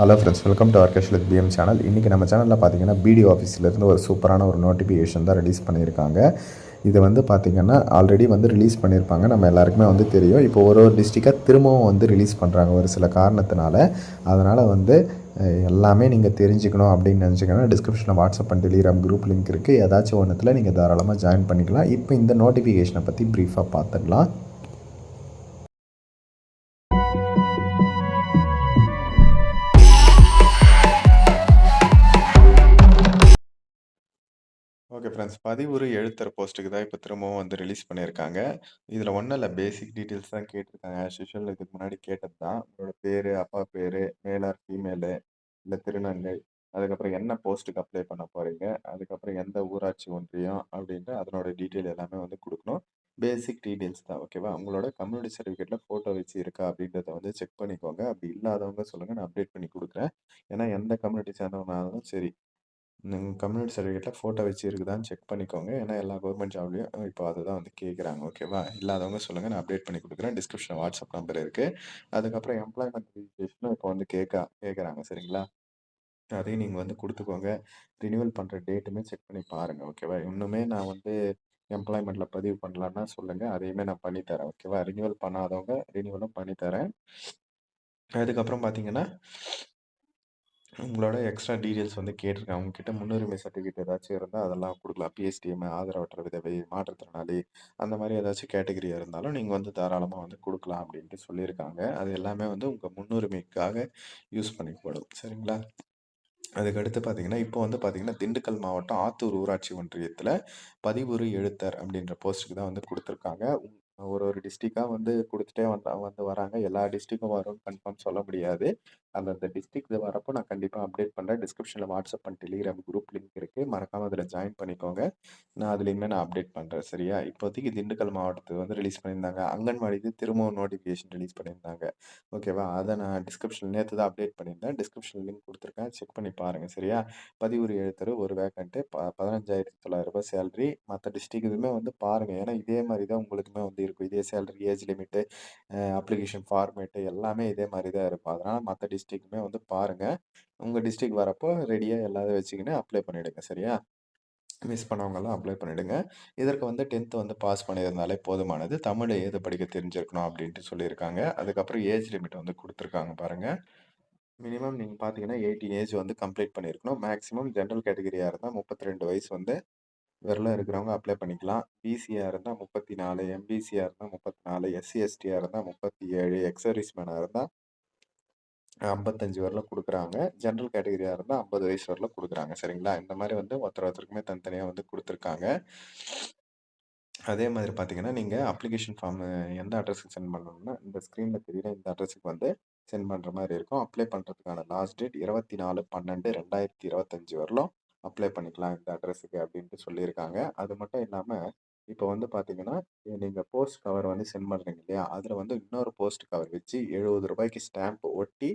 Hello friends welcome to Arkesh with PM channel இன்றைக்கி நம்ம சேனலில் பார்த்தீங்கன்னா பிடி ஆஃபீஸ்லேருந்து ஒரு சூப்பரான ஒரு நோட்டிஃபிகேஷன் தான் ரிலீஸ் பண்ணியிருக்காங்க. இது வந்து பார்த்திங்கன்னா ஆல்ரெடி வந்து ரிலீஸ் பண்ணியிருப்பாங்க. நம்ம எல்லாருக்குமே வந்து தெரியும். இப்போ ஒரு ஒரு டிஸ்ட்ரிக்டாக திரும்பவும் வந்து ரிலீஸ் பண்ணுறாங்க ஒரு சில காரணத்தினால. அதனால் வந்து எல்லாமே நீங்கள் தெரிஞ்சுக்கணும் அப்படின்னு நினச்சிங்கன்னா டிஸ்கிரிப்ஷனில் WhatsApp and Telegram group link இருக்குது ஏதாச்சும் ஒன்றுத்தில் நீங்கள் தாராளமாக ஜாயின் பண்ணிக்கலாம். இப்போ இந்த நோட்டிஃபிகேஷனை பற்றி ப்ரீஃபாக பார்த்துடலாம் ஓகே ஃப்ரெண்ட்ஸ். பதிவுறு எழுத்தர் போஸ்ட்டுக்கு தான் இப்போ திரும்பவும் வந்து ரிலீஸ் பண்ணியிருக்காங்க. இதில் ஒன்றும் இல்லை. பேசிக் டீட்டெயில்ஸ் தான் கேட்டிருக்காங்க. ஆஸ் இதுக்கு முன்னாடி கேட்டது தான். உங்களோட பேர் அப்பா பேர் மேலார் ஃபீமேலு இல்லை திருநங்கை அதுக்கப்புறம் என்ன போஸ்ட்டுக்கு அப்ளை பண்ண போகிறீங்க அதுக்கப்புறம் எந்த ஊராட்சி ஒன்றியம் அப்படின்ட்டு அதனோட டீட்டெயில் எல்லாமே வந்து கொடுக்கணும். பேசிக் டீட்டெயில்ஸ் தான். ஓகேவா? உங்களோட கம்யூனிட்டி சர்டிஃபிகேட்டில் ஃபோட்டோ வச்சு இருக்கா அப்படின்றத வந்து செக் பண்ணிக்கோங்க. அப்படி இல்லாதவங்க சொல்லுங்கள் நான் அப்டேட் பண்ணி கொடுக்குறேன். ஏன்னா எந்த கம்யூனிட்டி சேர்ந்தவங்கனாலும் சரி கம்யூனிட்டி சர்டிஃபிகேட்டில் ஃபோட்டோ வச்சு இருக்குதான்னு செக் பண்ணிக்கோங்க. ஏன்னா எல்லா கவர்மெண்ட் ஜாப்லேயும் இப்போ அதுதான் வந்து கேட்குறாங்க ஓகேவா இல்லாதவங்க சொல்லுங்கள் நான் அப்டேட் பண்ணி கொடுக்குறேன். டிஸ்கிரிப்ஷன் வாட்ஸ்அப் நம்பர் இருக்குது அதுக்கப்புறம் எம்ப்ளாய்மெண்ட் வெரிஃபிகேஷனும் இப்போ வந்து கேட்க கேட்குறாங்க சரிங்களா? அதையும் நீங்கள் வந்து கொடுத்துக்கோங்க. ரினியூவல் பண்ணுற டேட்டுமே செக் பண்ணி பாருங்கள் ஓகேவா இன்னுமே நான் வந்து எம்ப்ளாய்மெண்ட்டில் பதிவு பண்ணலான்னா சொல்லுங்கள் அதையுமே நான் பண்ணித்தரேன் ஓகேவா ரினியூவல் பண்ணாதவங்க ரினியூவலும் பண்ணித்தரேன் அதுக்கப்புறம் பார்த்தீங்கன்னா உங்களோட எக்ஸ்ட்ரா டீட்டெயில்ஸ் வந்து கேட்டிருக்காங்க அவங்கக்கிட்ட முன்னுரிமை சர்டிஃபிகேட் ஏதாச்சும் இருந்தால் அதெல்லாம் கொடுக்கலாம். பிஎஸ்டிஎம் ஆதரவற்ற விதவை மாற்றுத்திறனாளி அந்த மாதிரி ஏதாச்சும் கேட்டகரியாக இருந்தாலும் நீங்கள் வந்து தாராளமாக வந்து கொடுக்கலாம் அப்படின்ட்டு சொல்லியிருக்காங்க. அது எல்லாமே வந்து உங்கள் முன்னுரிமைக்காக யூஸ் பண்ணிக்கப்படும். சரிங்களா? அதுக்கடுத்து பார்த்தீங்கன்னா இப்போ வந்து பார்த்தீங்கன்னா திண்டுக்கல் மாவட்டம் ஆத்தூர் ஊராட்சி ஒன்றியத்தில் பதிவுறு எழுத்தர் அப்படின்ற போஸ்ட்டுக்கு தான் வந்து கொடுத்துருக்காங்க. ஒரு ஒரு டிஸ்ட்ரிக்டாக வந்து கொடுத்துட்டே வந்தா வந்து வராங்க. எல்லா டிஸ்ட்ரிக்கும் வரும் கன்ஃபார்ம் சொல்ல முடியாது. அந்தந்த டிஸ்ட்ரிக்ட் வரப்போ நான் கண்டிப்பாக அப்டேட் பண்ணுறேன் டிஸ்கிரிப்ஷனில் WhatsApp and Telegram group link இருக்குது மறக்காமல் அதில் ஜாயின் பண்ணிக்கோங்க. நான் அதுலேயுமே நான் அப்டேட் பண்ணுறேன் சரியா? இப்போதைக்கு திண்டுக்கல் மாவட்டத்துக்கு வந்து ரிலீஸ் பண்ணியிருந்தாங்க. அங்கன்வாடிக்கு திரும்பவும் நோட்டிஃபிகேஷன் ரிலீஸ் பண்ணியிருந்தாங்க. ஓகேவா அதை நான் டிஸ்கிரிப்ஷன் நேற்று தான் அப்டேட் பண்ணியிருந்தேன். டிஸ்கிரிப்ஷன் லிங்க் கொடுத்துருக்கேன். செக் பண்ணி பாருங்கள் சரியா? பதிவுறு எழுத்தர் ஒரு வேக்கண்ட்டு ப பதினஞ்சாயிரத்தி தொள்ளாயிரம் ரூபாய் சேலரி மற்ற டிஸ்ட்ரிக் இதுவுமே வந்து பாருங்கள் ஏன்னா இதே மாதிரி தான் உங்களுக்குமே வந்து இருக்கும். இதே salary age limit application format எல்லாமே இதே மாதிரி தான் இருக்கும். அதனால் மற்ற டிஸ்ட்ரிக்குமே வந்து பாருங்கள் உங்கள் டிஸ்ட்ரிக் வரப்போ ரெடியாக எல்லாத்தையும் வச்சுக்கின்னு அப்ளை பண்ணிவிடுங்க சரியா? மிஸ் பண்ணவங்கெல்லாம் அப்ளை பண்ணிவிடுங்க இதற்கு வந்து டென்த்து வந்து பாஸ் பண்ணியிருந்தாலே போதுமானது. தமிழை ஏது படிக்க தெரிஞ்சிருக்கணும் அப்படின்ட்டு சொல்லியிருக்காங்க. அதுக்கப்புறம் ஏஜ் லிமிட் வந்து கொடுத்துருக்காங்க பாருங்கள் மினிமம் நீங்கள் பார்த்தீங்கன்னா எயிட்டீன் ஏஜ் வந்து கம்ப்ளீட் பண்ணியிருக்கணும். மேக்ஸிமம் ஜென்ரல் கேட்டகரியாக இருந்தால் முப்பத்தி ரெண்டு வயசு வந்து விரலம் இருக்கிறவங்க அப்ளை பண்ணிக்கலாம். பிசியாக இருந்தால் முப்பத்தி நாலு எம்பிசியாக இருந்தால் முப்பத்தி நாலு எஸ்சி எஸ்டியாக இருந்தால் முப்பத்தி ஏழு எக்ஸர்வீஸ்மேனாக இருந்தால் ஐம்பத்தஞ்சு வரலும் கொடுக்குறாங்க. ஜென்ரல் கேட்டகரியாக இருந்தால் ஐம்பது வயசு வரலும் கொடுக்குறாங்க. சரிங்களா? இந்த மாதிரி வந்து ஒருத்தர் ஒருத்தருக்குமே தனித்தனியாக வந்து கொடுத்துருக்காங்க. அதே மாதிரி பார்த்தீங்கன்னா நீங்கள் அப்ளிகேஷன் ஃபார்ம் எந்த அட்ரஸுக்கு சென்ட் பண்ணணும்னா இந்த ஸ்க்ரீனில் தெரியுற இந்த அட்ரஸுக்கு வந்து சென்ட் பண்ணுற மாதிரி இருக்கும். அப்ளை பண்ணுறதுக்கான லாஸ்ட் டேட் இருபத்தி நாலு பன்னெண்டு ரெண்டாயிரத்தி இருபத்தஞ்சி வரலும் அப்ளை பண்ணிக்கலாம் இந்த அட்ரஸுக்கு அப்படின்ட்டு சொல்லியிருக்காங்க. அது மட்டும் இல்லாமல் இப்போ வந்து பார்த்தீங்கன்னா நீங்கள் போஸ்ட் கவர் வந்து சென்ட் பண்ணுறீங்க இல்லையா? அதில் வந்து இன்னொரு போஸ்ட் கவர் வச்சு எழுபது ரூபாய்க்கு ஸ்டாம்ப் ஒட்டி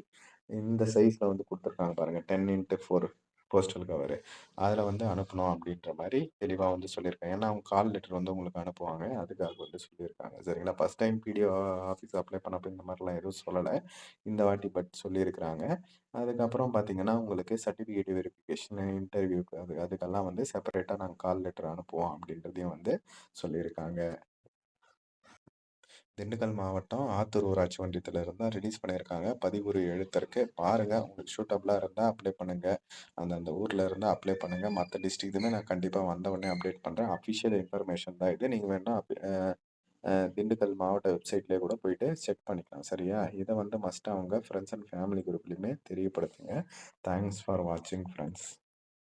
இந்த சைஸில் வந்து கொடுத்துருக்காங்க பாருங்கள் ten into four. Postal cover அதில் வந்து அனுப்பணும் அப்படின்ற மாதிரி தெளிவாக வந்து சொல்லியிருக்காங்க ஏன்னா அவங்க கால் லெட்டர் வந்து உங்களுக்கு அனுப்புவாங்க. அதுக்காக வந்து சொல்லியிருக்காங்க. சரிங்களா? First time BDO office apply பண்ணப்போ இந்த மாதிரிலாம் எதுவும் சொல்லலை. இந்த வாட்டி பட் சொல்லியிருக்கிறாங்க. அதுக்கப்புறம் பார்த்தீங்கன்னா உங்களுக்கு சர்டிஃபிகேட் வெரிஃபிகேஷன் இன்டர்வியூக்கு அது அதுக்கெல்லாம் வந்து செப்பரேட்டாக நாங்கள் கால் லெட்டர் அனுப்புவோம் அப்படின்றதையும் வந்து சொல்லியிருக்காங்க. திண்டுக்கல் மாவட்டம் ஆத்தூர் ஊராட்சி ஒன்றியத்தில் இருந்தால் ரிலீஸ் பண்ணியிருக்காங்க. பதிவுறு எழுத்தருக்கு பாருங்கள் உங்களுக்கு சூட்டபுளாக இருந்தால் அப்ளை பண்ணுங்கள் அந்தந்த ஊரில் இருந்தால் அப்ளை பண்ணுங்கள் மற்ற டிஸ்ட்ரிக்ட்டுமே நான் கண்டிப்பாக வந்த உடனே அப்டேட் பண்ணுறேன் அஃபிஷியல் இன்ஃபர்மேஷன் தான் இது. நீங்கள் வேணால் திண்டுக்கல் மாவட்ட வெப்சைட்லேயே கூட போயிட்டு செக் பண்ணிக்கலாம். சரியா? இதை வந்து மஸ்ட்டாக அவங்க ஃப்ரெண்ட்ஸ் அண்ட் ஃபேமிலி குரூப்லேயுமே தெரியப்படுத்துங்க. தேங்க்ஸ் ஃபார் வாட்சிங் ஃப்ரெண்ட்ஸ்